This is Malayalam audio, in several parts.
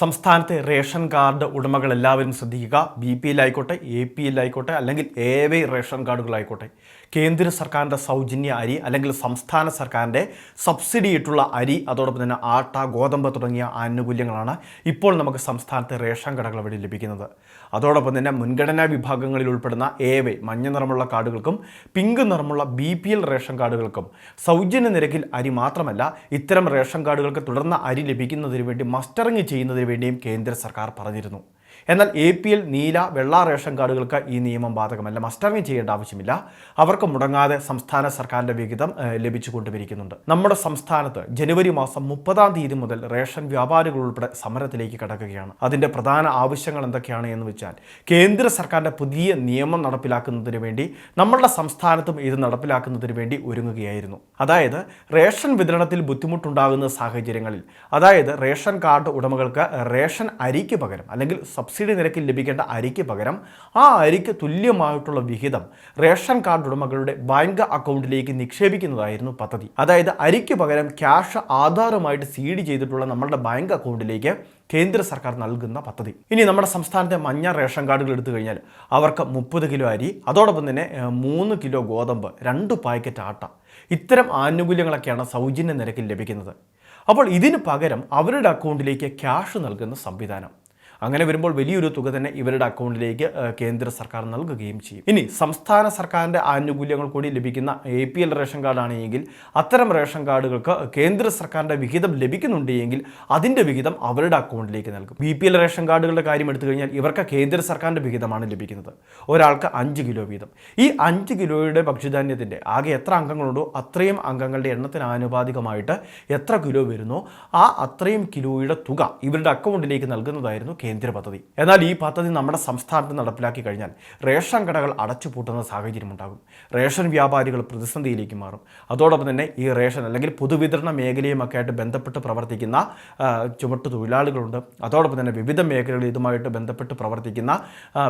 സംസ്ഥാനത്തെ റേഷൻ കാർഡ് ഉടമകൾ എല്ലാവരും ശ്രദ്ധിക്കുക. ബി പി എല്ലായിക്കോട്ടെ എ പി എല്ലായിക്കോട്ടെ അല്ലെങ്കിൽ എ വൈ റേഷൻ കാർഡുകളായിക്കോട്ടെ. കേന്ദ്ര സർക്കാരിന്റെ സൗജന്യ അരി അല്ലെങ്കിൽ സംസ്ഥാന സർക്കാരിന്റെ സബ്സിഡി ഇട്ടുള്ള അരി അതോടൊപ്പം തന്നെ ആട്ട ഗോതമ്പ് തുടങ്ങിയ ആനുകൂല്യങ്ങളാണ് ഇപ്പോൾ നമുക്ക് സംസ്ഥാനത്തെ റേഷൻ കടകൾ വഴി ലഭിക്കുന്നത്. അതോടൊപ്പം തന്നെ മുൻഗണനാ വിഭാഗങ്ങളിൽ ഉൾപ്പെടുന്ന എ വൈ മഞ്ഞ നിറമുള്ള കാർഡുകൾക്കും പിങ്ക് നിറമുള്ള ബി പി എൽ റേഷൻ കാർഡുകൾക്കും സൗജന്യ നിരക്കിൽ അരി മാത്രമല്ല ഇത്തരം റേഷൻ കാർഡുകൾക്ക് തുടർന്ന് അരി ലഭിക്കുന്നതിന് വേണ്ടി മസ്റ്ററിങ് ചെയ്യുന്നതിന് വേണ്ടിയും കേന്ദ്ര സർക്കാർ പറഞ്ഞിരുന്നു. എന്നാൽ എ പി എൽ നീല വെള്ള റേഷൻ കാർഡുകൾക്ക് ഈ നിയമം ബാധകമല്ല. മസ്റ്ററിങ് ചെയ്യേണ്ട ആവശ്യമില്ല. അവർക്ക് മുടങ്ങാതെ സംസ്ഥാന സർക്കാരിന്റെ വിഹിതം ലഭിച്ചുകൊണ്ടുവരിക്കുന്നുണ്ട് നമ്മുടെ സംസ്ഥാനത്ത് ജനുവരി മാസം മുപ്പതാം തീയതി മുതൽ റേഷൻ വ്യാപാരികൾ ഉൾപ്പെടെ സമരത്തിലേക്ക് കടക്കുകയാണ്. അതിന്റെ പ്രധാന ആവശ്യങ്ങൾ എന്തൊക്കെയാണ് എന്ന് വെച്ചാൽ കേന്ദ്ര സർക്കാരിന്റെ പുതിയ നിയമം നടപ്പിലാക്കുന്നതിന് വേണ്ടി നമ്മളുടെ സംസ്ഥാനത്തും ഇത് നടപ്പിലാക്കുന്നതിന് വേണ്ടി ഒരുങ്ങുകയായിരുന്നു. അതായത് റേഷൻ വിതരണത്തിൽ ബുദ്ധിമുട്ടുണ്ടാകുന്ന സാഹചര്യങ്ങളിൽ അതായത് റേഷൻ കാർഡ് ഉടമകൾക്ക് റേഷൻ അരിക്ക് പകരം അല്ലെങ്കിൽ സബ്സിഡി നിരക്കിൽ ലഭിക്കേണ്ട അരിക്ക് പകരം ആ അരിക്ക് തുല്യമായിട്ടുള്ള വിഹിതം റേഷൻ കാർഡ് ഉടമകളുടെ ബാങ്ക് അക്കൗണ്ടിലേക്ക് നിക്ഷേപിക്കുന്നതായിരുന്നു പദ്ധതി. അതായത് അരിക്ക് പകരം ക്യാഷ് ആധാരമായിട്ട് സീഡ് ചെയ്തിട്ടുള്ള നമ്മളുടെ ബാങ്ക് അക്കൗണ്ടിലേക്ക് കേന്ദ്ര സർക്കാർ നൽകുന്ന പദ്ധതി. ഇനി നമ്മുടെ സംസ്ഥാനത്തെ മഞ്ഞ റേഷൻ കാർഡുകൾ എടുത്തു കഴിഞ്ഞാൽ അവർക്ക് മുപ്പത് കിലോ അരി അതോടൊപ്പം തന്നെ മൂന്ന് കിലോ ഗോതമ്പ് രണ്ട് പാക്കറ്റ് ആട്ട. ഇത്തരം ആനുകൂല്യങ്ങളൊക്കെയാണ് സൗജന്യ നിരക്കിൽ ലഭിക്കുന്നത്. അപ്പോൾ ഇതിന് പകരം അവരുടെ അക്കൗണ്ടിലേക്ക് ക്യാഷ് നൽകുന്ന സംവിധാനം. അങ്ങനെ വരുമ്പോൾ വലിയൊരു തുക തന്നെ ഇവരുടെ അക്കൗണ്ടിലേക്ക് കേന്ദ്ര സർക്കാർ നൽകുകയും ചെയ്യും. ഇനി സംസ്ഥാന സർക്കാരിന്റെ ആനുകൂല്യങ്ങൾ കൂടി ലഭിക്കുന്ന എ പി എൽ റേഷൻ കാർഡാണെങ്കിൽ അത്തരം റേഷൻ കാർഡുകൾക്ക് കേന്ദ്ര സർക്കാരിന്റെ വിഹിതം ലഭിക്കുന്നുണ്ട് എങ്കിൽ അതിന്റെ വിഹിതം അവരുടെ അക്കൗണ്ടിലേക്ക് നൽകും. ബി പി എൽ റേഷൻ കാർഡുകളുടെ കാര്യം എടുത്തു കഴിഞ്ഞാൽ ഇവർക്ക് കേന്ദ്ര സർക്കാരിന്റെ വിഹിതമാണ് ലഭിക്കുന്നത്. ഒരാൾക്ക് അഞ്ച് കിലോ വീതം. ഈ അഞ്ച് കിലോയുടെ ഭക്ഷ്യധാന്യത്തിന്റെ ആകെ എത്ര അംഗങ്ങളുണ്ടോ അത്രയും അംഗങ്ങളുടെ എണ്ണത്തിന് ആനുപാതികമായിട്ട് എത്ര കിലോ വരുന്നോ ആ അത്രയും കിലോയുടെ തുക ഇവരുടെ അക്കൗണ്ടിലേക്ക് നൽകുന്നതായിരുന്നു കേന്ദ്ര പദ്ധതി എന്നാൽ ഈ പദ്ധതി നമ്മുടെ സംസ്ഥാനത്ത് നടപ്പിലാക്കി കഴിഞ്ഞാൽ റേഷൻ കടകൾ അടച്ചുപൂട്ടുന്ന സാഹചര്യമുണ്ടാകും റേഷൻ വ്യാപാരികൾ പ്രതിസന്ധിയിലേക്ക് മാറും. അതോടൊപ്പം തന്നെ ഈ റേഷൻ അല്ലെങ്കിൽ പൊതുവിതരണ മേഖലയുമൊക്കെ ആയിട്ട് ബന്ധപ്പെട്ട് പ്രവർത്തിക്കുന്ന ചുമട്ടു തൊഴിലാളികളുണ്ട്. അതോടൊപ്പം തന്നെ വിവിധ മേഖലകളിൽ ഇതുമായിട്ട് ബന്ധപ്പെട്ട് പ്രവർത്തിക്കുന്ന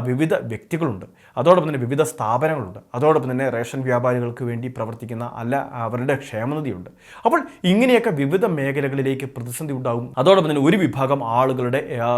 വിവിധ വ്യക്തികളുണ്ട്. അതോടൊപ്പം തന്നെ വിവിധ സ്ഥാപനങ്ങളുണ്ട്. അതോടൊപ്പം തന്നെ റേഷൻ വ്യാപാരികൾക്ക് വേണ്ടി പ്രവർത്തിക്കുന്ന അല്ല അവരുടെ ക്ഷേമനിധിയുണ്ട്. അപ്പോൾ ഇങ്ങനെയൊക്കെ വിവിധ മേഖലകളിലേക്ക് പ്രതിസന്ധി ഉണ്ടാകും. അതോടൊപ്പം തന്നെ ഒരു വിഭാഗം ആളുകളുടെ ആ,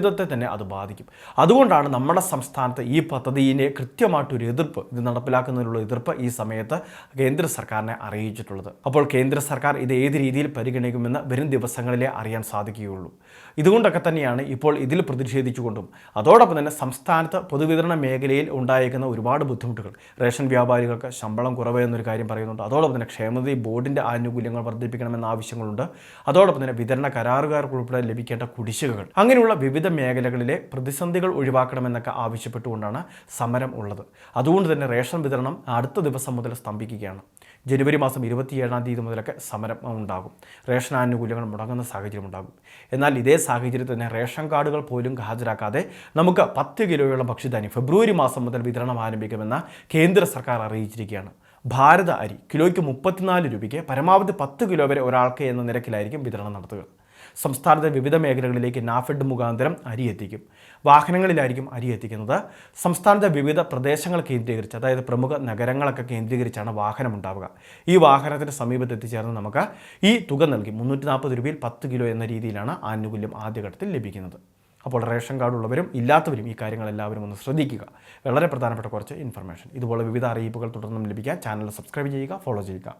ജീവിതത്തെ തന്നെ അത് ബാധിക്കും. അതുകൊണ്ടാണ് നമ്മുടെ സംസ്ഥാനത്ത് ഈ പദ്ധതിയെ കൃത്യമായിട്ടൊരു എതിർപ്പ് ഇത് നടപ്പിലാക്കുന്നതിനുള്ള എതിർപ്പ് ഈ സമയത്ത് കേന്ദ്ര സർക്കാരിനെ അറിയിച്ചിട്ടുള്ളത്. അപ്പോൾ കേന്ദ്ര സർക്കാർ ഇത് ഏത് രീതിയിൽ പരിഗണിക്കുമെന്ന് വരും ദിവസങ്ങളിലെ അറിയാൻ സാധിക്കുകയുള്ളൂ. ഇതുകൊണ്ടൊക്കെ തന്നെയാണ് ഇപ്പോൾ ഇതിൽ പ്രതിഷേധിച്ചുകൊണ്ടും അതോടൊപ്പം തന്നെ സംസ്ഥാനത്ത് പൊതുവിതരണ മേഖലയിൽ ഉണ്ടായേക്കുന്ന ഒരുപാട് ബുദ്ധിമുട്ടുകൾ. റേഷൻ വ്യാപാരികൾക്ക് ശമ്പളം കുറവ് എന്നൊരു കാര്യം പറയുന്നുണ്ട്. അതോടൊപ്പം തന്നെ ക്ഷേമനിധി ബോർഡിന്റെ ആനുകൂല്യങ്ങൾ വർദ്ധിപ്പിക്കണമെന്ന ആവശ്യങ്ങളുണ്ട്. അതോടൊപ്പം തന്നെ വിതരണ കരാറുകാർക്ക് ഉൾപ്പെടെ ലഭിക്കേണ്ട കുടിശ്ശികകൾ. അങ്ങനെയുള്ള വിവിധ മേഖലകളിലെ പ്രതിസന്ധികൾ ഒഴിവാക്കണമെന്നൊക്കെ ആവശ്യപ്പെട്ടുകൊണ്ടാണ് സമരം ഉള്ളത്. അതുകൊണ്ട് തന്നെ റേഷൻ വിതരണം അടുത്ത ദിവസം മുതൽ സ്തംഭിക്കുകയാണ്. ജനുവരി മാസം ഇരുപത്തിയേഴാം തീയതി മുതലൊക്കെ സമരം ഉണ്ടാകും. റേഷൻ ആനുകൂല്യങ്ങൾ മുടങ്ങുന്ന സാഹചര്യം ഉണ്ടാകും. എന്നാൽ ഇതേ സാഹചര്യത്തിൽ തന്നെ റേഷൻ കാർഡുകൾ പോലും ഹാജരാക്കാതെ നമുക്ക് പത്ത് കിലോയോളം ഭക്ഷ്യധാന്യം ഫെബ്രുവരി മാസം മുതൽ വിതരണം ആരംഭിക്കുമെന്ന് കേന്ദ്ര സർക്കാർ അറിയിച്ചിരിക്കുകയാണ്. ഭാരത അരി കിലോയ്ക്ക് മുപ്പത്തിനാല് രൂപയ്ക്ക് പരമാവധി പത്ത് കിലോ വരെ ഒരാൾക്ക് എന്ന നിരക്കിലായിരിക്കും വിതരണം നടത്തുക. സംസ്ഥാനത്തെ വിവിധ മേഖലകളിലേക്ക് നാഫെഡ് മുഖാന്തരം അരി എത്തിക്കും വാഹനങ്ങളിലായിരിക്കും അരി എത്തിക്കുന്നത് സംസ്ഥാനത്തെ വിവിധ പ്രദേശങ്ങൾ കേന്ദ്രീകരിച്ച് അതായത് പ്രമുഖ നഗരങ്ങളൊക്കെ കേന്ദ്രീകരിച്ചാണ് വാഹനം ഉണ്ടാവുക ഈ വാഹനത്തിന് സമീപത്ത് എത്തിച്ചേർന്ന് നമുക്ക് ഈ തുക നൽകി മുന്നൂറ്റി നാൽപ്പത് രൂപയിൽ പത്ത് കിലോ എന്ന രീതിയിലാണ് ആനുകൂല്യം ആദ്യഘട്ടത്തിൽ ലഭിക്കുന്നത്. അപ്പോൾ റേഷൻ കാർഡ് ഉള്ളവരും ഇല്ലാത്തവരും ഈ കാര്യങ്ങൾ എല്ലാവരും ഒന്ന് ശ്രദ്ധിക്കുക. വളരെ പ്രധാനപ്പെട്ട കുറച്ച് ഇൻഫർമേഷൻ ഇതുപോലെ വിവിധ അറിയിപ്പുകൾ തുടർന്നും ലഭിക്കാൻ ചാനൽ സബ്സ്ക്രൈബ് ചെയ്യുക ഫോളോ ചെയ്യുക.